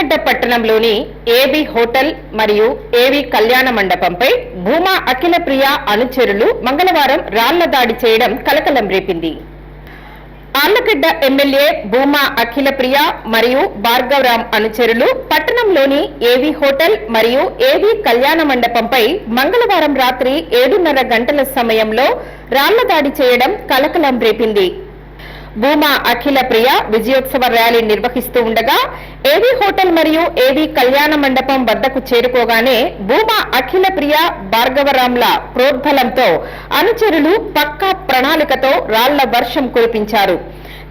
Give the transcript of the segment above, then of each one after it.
ఆళ్ళగడ్డ పట్టణంలోని AB hotel మరియు ఏవి కళ్యాణ మండపంపై భూమా అఖిల ప్రియ అనుచరులు మంగళవారం రాళ్ళ దాడి చేయడం కలకలం రేపింది. ఆళ్ళగడ్డ ఎమ్మెల్యే భూమా అఖిల ప్రియ మరియు భార్గవరాం అనుచరులు పట్టణంలోని ఏవి హోటల్ మరియు ఏవి కళ్యాణ మండపంపై మంగళవారం రాత్రి ఏడున్నర గంటల సమయంలో రాళ్ళ దాడి చేయడం కలకలం రేపింది. భూమా అఖిల ప్రియ విజయోత్సవ ర్యాలీ నిర్వహిస్తూ ఉండగా ఏవి హోటల్ మరియు ఏవి కళ్యాణ మండపం వద్దకు చేరుకోగానే భూమా అఖిల ప్రియ భార్గవరాంల ప్రోద్బలంతో అనుచరులు పక్కా ప్రణాళికతో రాళ్ళ వర్షం కురిపించారు.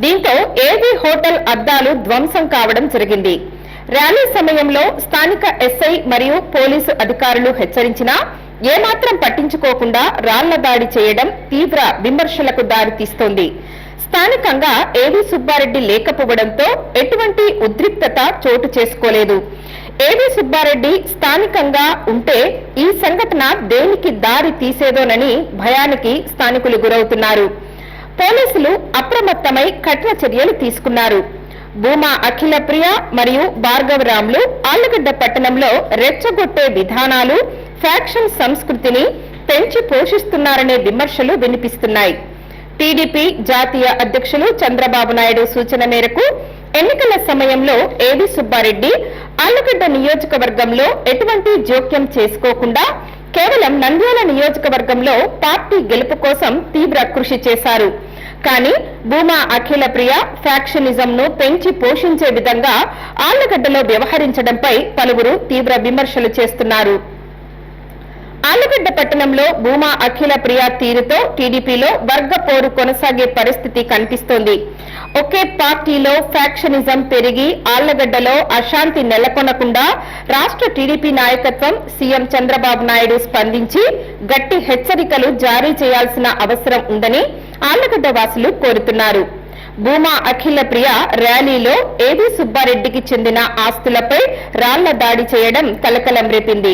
దీంతో ఏవి హోటల్ అద్దాలు ధ్వంసం కావడం జరిగింది. ర్యాలీ సమయంలో స్థానిక ఎస్ఐ మరియు పోలీసు అధికారులు హెచ్చరించినా ఏమాత్రం పట్టించుకోకుండా రాళ్ళ దాడి చేయడం తీవ్ర విమర్శలకు దారితీస్తోంది. స్థానికంగా ఏవి సుబ్బారెడ్డి లేకపోవడంతో ఎటువంటి ఉద్రిక్తత చోటు చేసుకోలేదు. ఏవి సుబ్బారెడ్డి స్థానికంగా ఉంటే ఈ సంఘటన దేనికి దారి తీసేదోనని భయానికి స్థానికులు గురవుతున్నారు. పోలీసులు అప్రమత్తమై కఠిన చర్యలు తీసుకున్నారు. భూమా అఖిలప్రియ మరియు భార్గవరాములు ఆళ్ళగడ్డ పట్టణంలో రెచ్చగొట్టే విధానాలు ఫ్యాక్షన్ సంస్కృతిని పెంచి పోషిస్తున్నారనే విమర్శలు వినిపిస్తున్నాయి. టీడీపీ జాతీయ అధ్యక్షులు చంద్రబాబు నాయుడు సూచన మేరకు ఎన్నికల సమయంలో ఏవి సుబ్బారెడ్డి ఆళ్ళగడ్డ నియోజకవర్గంలో ఎటువంటి జోక్యం చేసుకోకుండా కేవలం నంద్యాల నియోజకవర్గంలో పార్టీ గెలుపు కోసం తీవ్ర కృషి చేశారు. కానీ భూమా అఖిల ప్రియ ఫ్యాక్షనిజం ను పెంచి పోషించే విధంగా ఆళ్ళగడ్డలో వ్యవహరించడంపై పలువురు తీవ్ర విమర్శలు చేస్తున్నారు. ఆళ్ళగడ్డ పట్టణంలో భూమా అఖిల ప్రియ తీరుతో టీడీపీలో వర్గ పోరు కొనసాగే పరిస్థితి కనిపిస్తోంది. ఒకే పార్టీలో ఫ్యాక్షనిజం పెరిగి ఆళ్ళగడ్డలో అశాంతి నెలకొనకుండా రాష్ట్ర టీడీపీ నాయకత్వం సీఎం చంద్రబాబు నాయుడు స్పందించి గట్టి హెచ్చరికలు జారీ చేయాల్సిన అవసరం ఉందని ఆళ్ళగడ్డ వాసులు కోరుతున్నారు. భూమా అఖిల ప్రియ ర్యాలీలో ఏవి సుబ్బారెడ్డికి చెందిన ఆస్తులపై రాళ్ళ దాడి చేయడం కలకలం రేపింది.